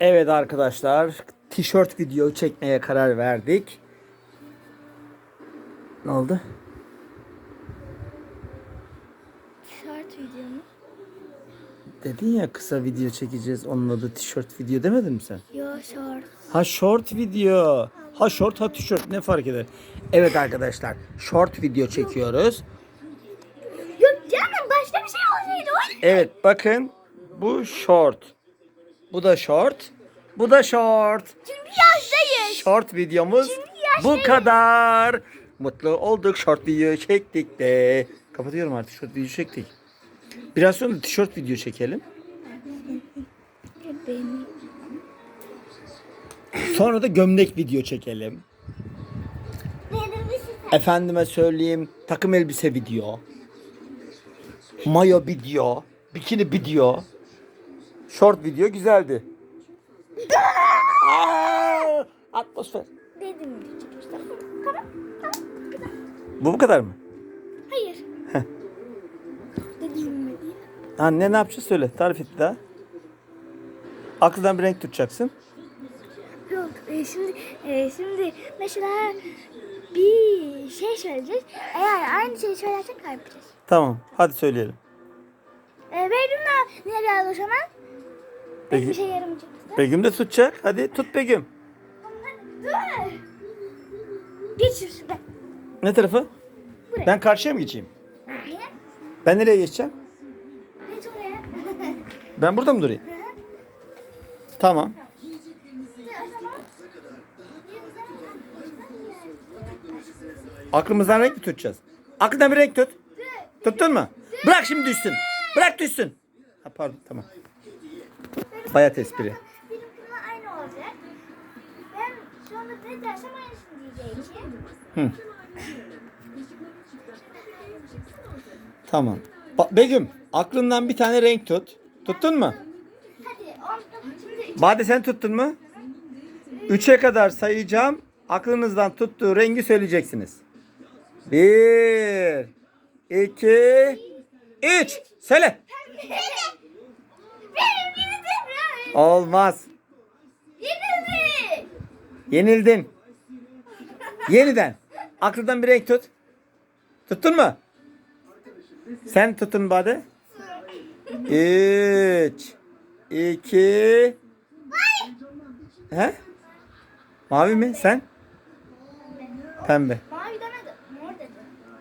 Evet arkadaşlar, tişört video çekmeye karar verdik. Ne oldu? Short video mu? Dedin ya kısa video çekeceğiz. Onun adı tişört video demedin mi sen? Yo short. Ha short video. Ha short ha tişört ne fark eder? Evet arkadaşlar, short video çekiyoruz. Yok canım başka bir şey olsaydı. Evet bakın bu short. Bu da short. Bu da short. Çünkü yaştayız. Short videomuz bu kadar. Mutlu olduk. Short video çektik de. Kapatıyorum artık. Short video çektik. Biraz sonra tişört video çekelim. Sonra da gömlek video çekelim. Efendime söyleyeyim takım elbise video. Mayo video. Bikini video. Short video güzeldi. Aa, atmosfer. Dedim. Bu bu kadar mı? Hayır. Dedim mi diye. Anne ne yapacağız söyle. Tarif et daha. Aklından bir renk tutacaksın. Yok e, şimdi e, şimdi mesela bir şey söyleyeceğiz. Eğer aynı şeyi söylersek kaybedeceğiz. Tamam. Hadi söyleyelim. E, Beydun'la ne biraz o zaman? Peki. Şey yaramayacak. Begüm de tutacak. Hadi tut Begüm. Dur. Geç şuraya. Ne tarafı? Buraya. Ben karşıya mı geçeyim? Niye? Ben nereye geçeceğim? Geç oraya. Ben burada mı durayım? Tamam. Aklımızdan renk mi tutacağız? Aklından bir renk tut. Tuttun mu? Bırak şimdi düşsün. Bırak düşsün. Ha, pardon tamam. Bayat espri. Benimkiyle aynı olacak. Ben şu anda ne dersem aynısını diyeceğim için. Hı. Tamam. Ba- Begüm aklından bir tane renk tut. Tuttun mu? Hadi on, şimdi Bade sen tuttun mu? Üçe kadar sayacağım. Aklınızdan tuttuğu rengi söyleyeceksiniz. Bir, iki, üç. Söyle. Olmaz. Yenildim. Yenildin. Yeniden. Aklından bir renk tut. Tuttun mu? Sen tutun Bade. Üç, iki, He? Mavi mi? Sen? Pembe. Mavi demedi. Mor dedi.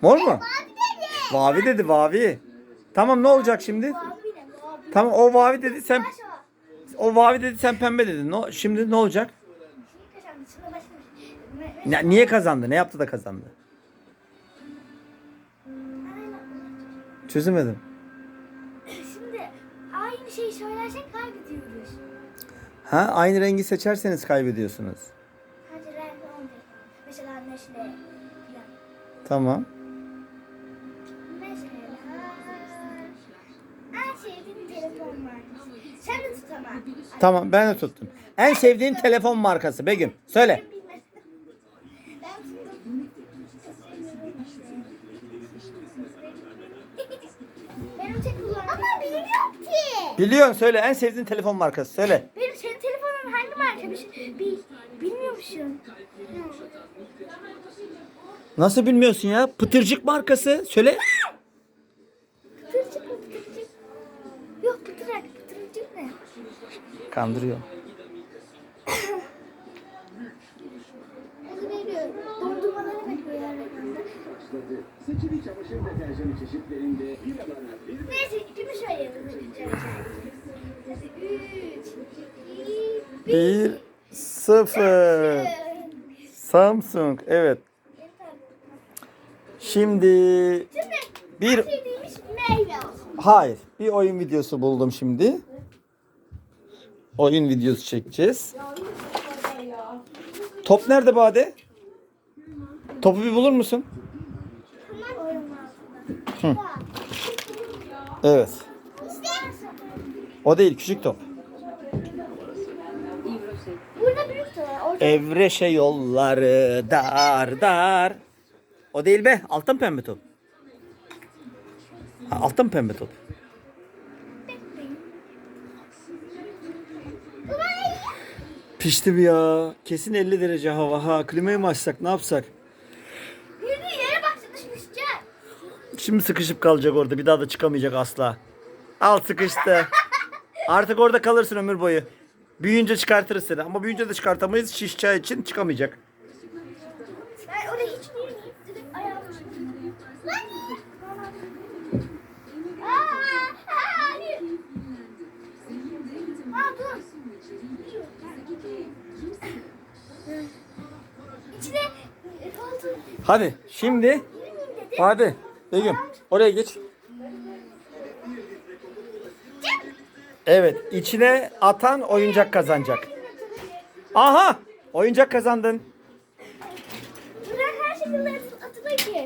Mor mu? Mavi dedi. Mavi. Tamam ne olacak şimdi? Tamam o mavi dedi sen o. mavi dedi sen pembe dedin. No, şimdi ne olacak? Ne- niye kazandı? Ne yaptı da kazandı? Çözemedim. Şimdi aynı şeyi söylersek kaybediyoruz. Ha aynı rengi seçerseniz kaybediyorsunuz. Hadi renk. Mesela neşle. Tamam. Tamam ben de tuttum. En sevdiğin telefon markası Begüm. Söyle. Ama ki. Biliyorsun söyle en sevdiğin telefon markası söyle. Benim senin telefonun hangi marka? Bir, şey- bilmiyormuşum. Nasıl bilmiyorsun ya? Pıtırcık markası. Söyle. Kandırıyor. Bir, sıfır. Samsung. Evet. Şimdi bir hayır bir oyun videosu buldum şimdi. Oyun videosu çekeceğiz. Top nerede Bade? Topu bir bulur musun? Hı. Evet. O değil küçük top. Evreşe yolları dar dar. O değil be. Altın pembe top. Altın pembe top. Pişti mi ya? Kesin 50 derece hava. Ha klimayı mı açsak ne yapsak? Yürü yere bak. Şimdi sıkışıp kalacak orada. Bir daha da çıkamayacak asla. Al sıkıştı. Artık orada kalırsın ömür boyu. Büyüyünce çıkartırız seni. Ama büyüyünce de çıkartamayız. Şiş çay için çıkamayacak. Ben oraya hiç girmeyeyim. Direkt ayağımı Lan! Aa, hayır. Aa, dur. İçine e, koltuğu Hadi şimdi. Hadi. Begüm oraya geç. Evet içine atan oyuncak kazanacak. Aha oyuncak kazandın.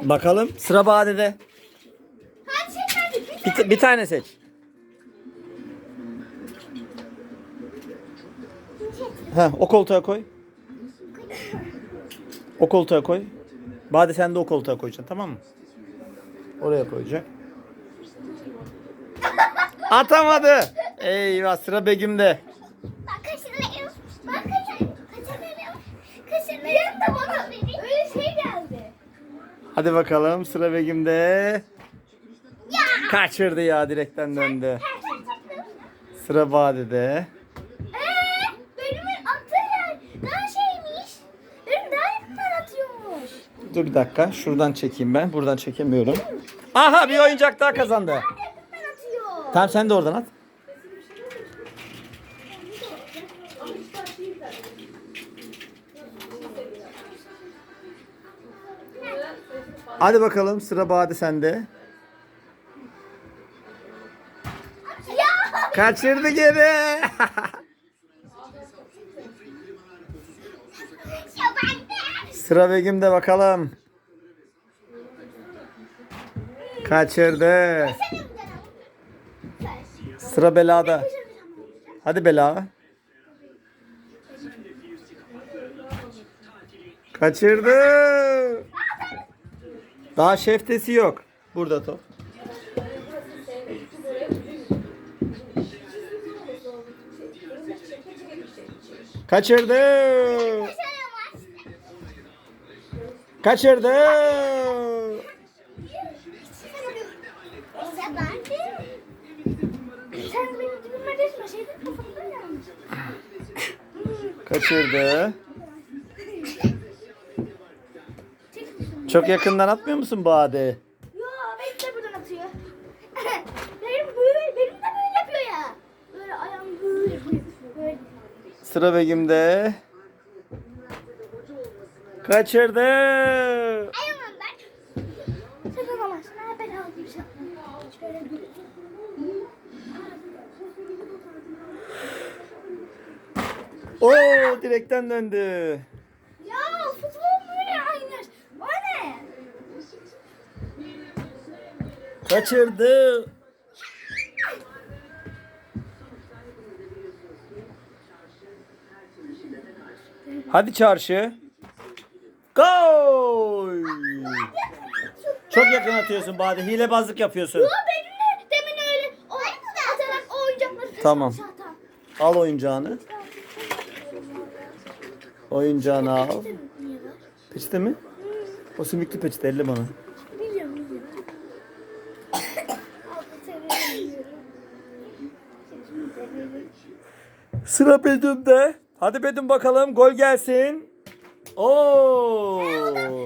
Bakalım sıra Bade'de. Bir, bir tane seç. Ha, o koltuğa koy. O koltuğa koy. Bade sen de o koltuğa koyacaksın tamam mı? Oraya koyacak. Atamadı. Eyvah sıra Begüm'de. Bak kaşınıyor. Bak kaşınıyor. Kaşınıyor. Kaşınıyor da bana öyle şey geldi. Hadi bakalım sıra Begüm'de. Ya. Kaçırdı ya direkten döndü. Sıra Bade'de. Eee benim attığı yer daha şeymiş. Benim daha yakından atıyormuş. Dur bir dakika. Şuradan çekeyim ben. Buradan çekemiyorum. Aha bir oyuncak daha kazandı. Tamam sen de oradan at. Hadi bakalım sıra Bade sende. Kaçırdı geri. sıra Begüm'de bakalım. Kaçırdı. Sıra Bela'da. Hadi Bela. Kaçırdı. Daha şeftesi yok. Burada top. Kaçırdı. Yanlış. Kaçırdı. Çok yakından atmıyor musun Bade? Yo benim de buradan atıyor. benim böyle, benim de böyle yapıyor ya. Böyle ayağım böyle. Böyle. Sıra Begüm'de. Kaçırdı. Ayağım ben. Sen alamazsın. Ha ben aldım sana. Şöyle bir. Oo direkten döndü. Ya futbol böyle oynar. O ne? Kaçırdı. Hadi çarşı. Gol. Çok yakın atıyorsun Bade. Hilebazlık yapıyorsun. Yo benim de demin öyle. O atarak o oyuncakları Tamam. atan. Al oyuncağını. Oyuncağını al. Niye var? Peçete mi? O sümüklü peçete elle bana. Biliyorum biliyorum. Altı seviyorum. Sıra Bedüm'de. Hadi Bedüm bakalım gol gelsin. Oo.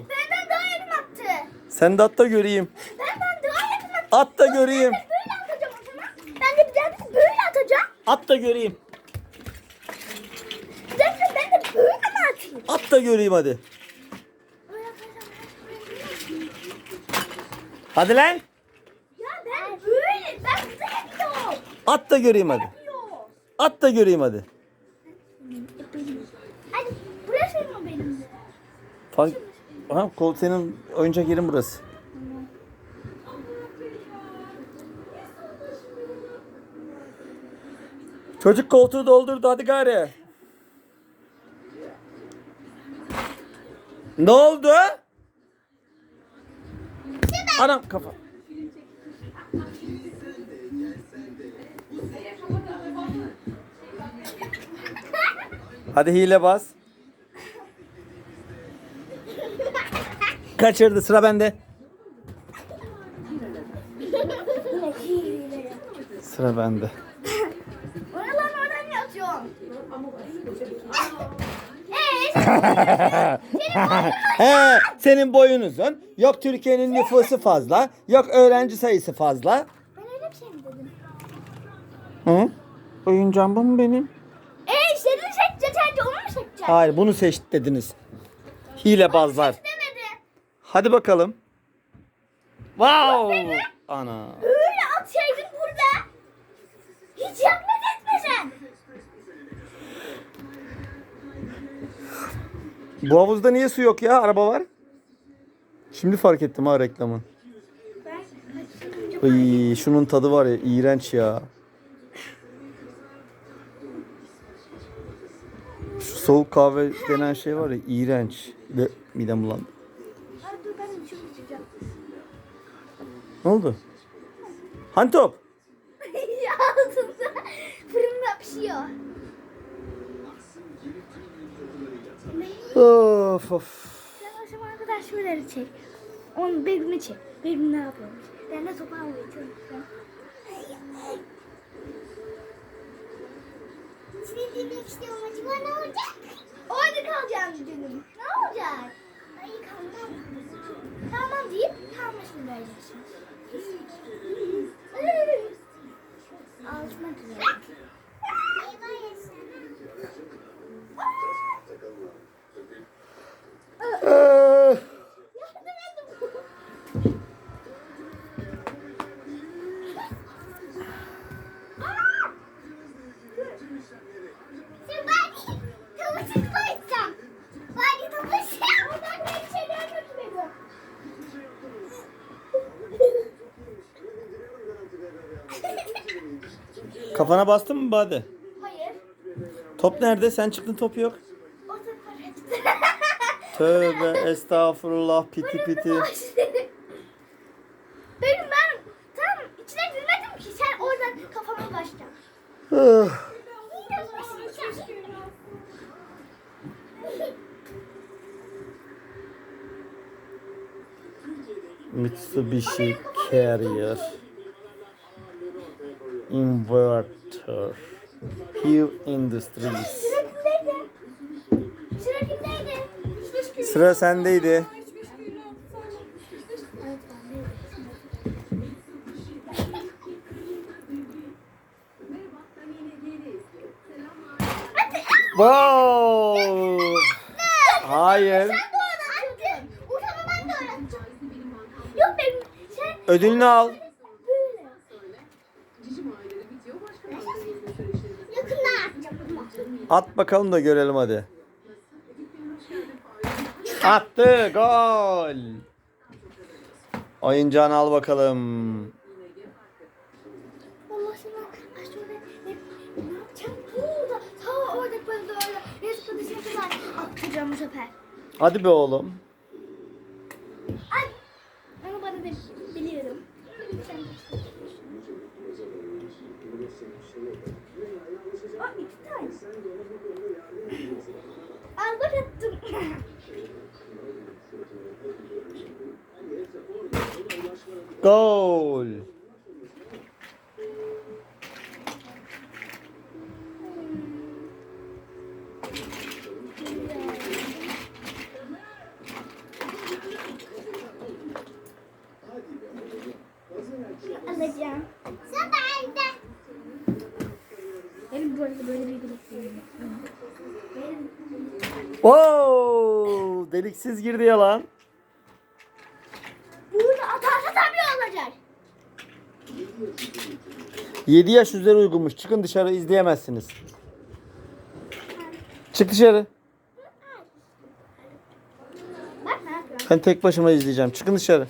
Benden daha yakın attı. Sen de at da göreyim. Benden daha yakın attı. At da göreyim. Böyle atacağım o zaman. Ben de bir daha böyle atacağım. At da göreyim. Bir dakika ben de böyle mi atayım? At da göreyim hadi. Böyle. Hadi lan. Ya ben böyle. Ben size yapıyorum. At da göreyim hadi. At da göreyim. Hadi burası mı benim de? Fan... Aha, kol senin oyuncak yerin burası. Çocuk koltuğu doldurdu hadi gari. Ne oldu? Anam kafa. Hadi hile bas. Kaçırdı sıra bende. Sıra bende. O ne lan oradan ne atıyorsun? Eee He, senin boyun uzun. Yok Türkiye'nin nüfusu fazla. Yok öğrenci sayısı fazla. ben öyle bir şey mi dedim? Hı? Oyuncağım bu mu benim? Eee istediğin seçeceğiz sence onu mu seçeceğiz? Hayır bunu seç dediniz. Hilebazlar. Hadi bakalım. Wow! Ana. Öyle atsaydın burada. Hiç yapmaz etmesen. Bu havuzda niye su yok ya? Araba var. Şimdi fark ettim ha reklamı. Ben kaçırınca Ay, şunun tadı var ya iğrenç ya. Şu soğuk kahve denen şey var ya iğrenç. Ve midem bulandı. Ne oldu? Top? ya altında fırında pişiyor. Of of. Sen o zamana kadar şuraları çek. Onun bebeğini çek. Bebeğim ne yapıyormuş? Ben de topu almaya çalışıyorum. Seni dinlemek istiyorum. Acaba ne olacak? Orada kalacağım canım. Ne olacak? Hayır kalmam. Tamam deyip kalmasını vereceksiniz. Kafana bastın mı Bade? Hayır. Top nerede? Sen çıktın top yok. O sefer. Tövbe estağfurullah piti piti. Benim ben tam içine girmedim ki sen oradan kafama başla. Ah, Mitsubishi Carrier Inverter Hill Industries Sıra sendeydi. Wow! Hayır. Sen de öğreteceksin. O zaman ben de öğreteceğim. Yok benim sen Ödülünü al. böyle. Yakında atacağım. At bakalım da görelim hadi. Attı. Gol. Oyuncağını al bakalım. Hadi be oğlum. Ay. Onu bana da biliyorum. Sen de. Aa, iki tane. Al bak attım. Gol. Alacağım. Sen bende. Benim bu arada böyle bir. Benim Wow! Deliksiz girdi yalan. burada 7 yaş üzeri uygunmuş. Çıkın dışarı izleyemezsiniz. Çık dışarı. Ben tek başıma izleyeceğim. Çıkın dışarı.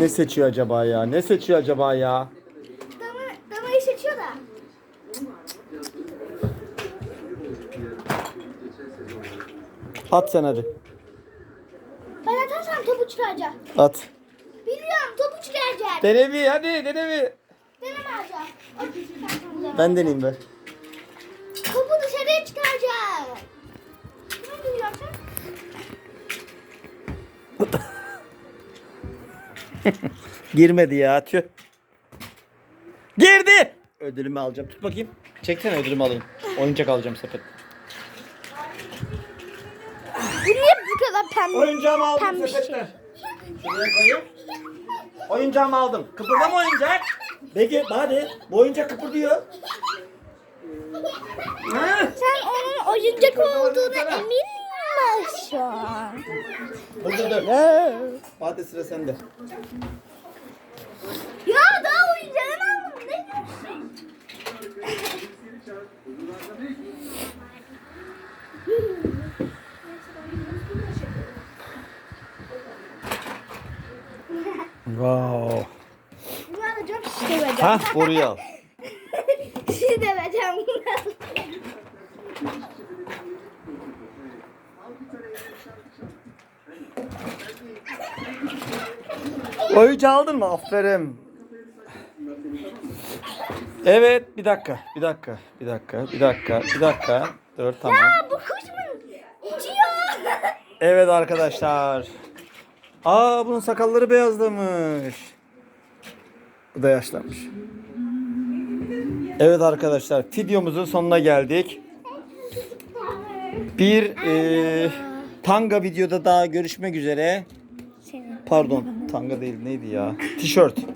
Ne seçiyor acaba ya? Ne seçiyor acaba ya? Dama, damayı seçiyor da. At sen hadi. Ben atarsam topu çıkaracak. At. kuş gelecek. Dene bir hadi dene bir. Deneme alacağım. Ay, Ben, Ben deneyeyim be. Topu dışarıya çıkaracağım. Ne diyorsun? Girmedi ya tüh. Girdi. Ödülümü alacağım. Tut bakayım. Çeksene ödülümü alayım. Oyuncak alacağım sepet. Pembe? Oyuncağımı aldım Pembe şey. sepetten. Şuraya koyayım. Oyuncağımı aldım. Kıpırdama oyuncak. Peki hadi. Bu oyuncak kıpırdıyor. Ha? Sen onun oyuncak olduğuna emin misin? Dur dur dur. Hadi sıra sende. Ya daha oyuncağını almadım. Ne diyorsun? Wow. Bunu alacağım şişe vereceğim. Ha boruyu al. Şişe de vereceğim bunu. Oyuncağı aldın mı? Aferin. Evet bir dakika bir dakika bir dakika bir dakika bir dakika. Dur tamam. Ya bu kuş mu? Uçuyor. Evet arkadaşlar. Aa bunun sakalları beyazlamış. Bu da yaşlanmış. Evet arkadaşlar videomuzun sonuna geldik. Bir e, tanga videoda daha görüşmek üzere. Pardon tanga değil neydi ya? Tişört.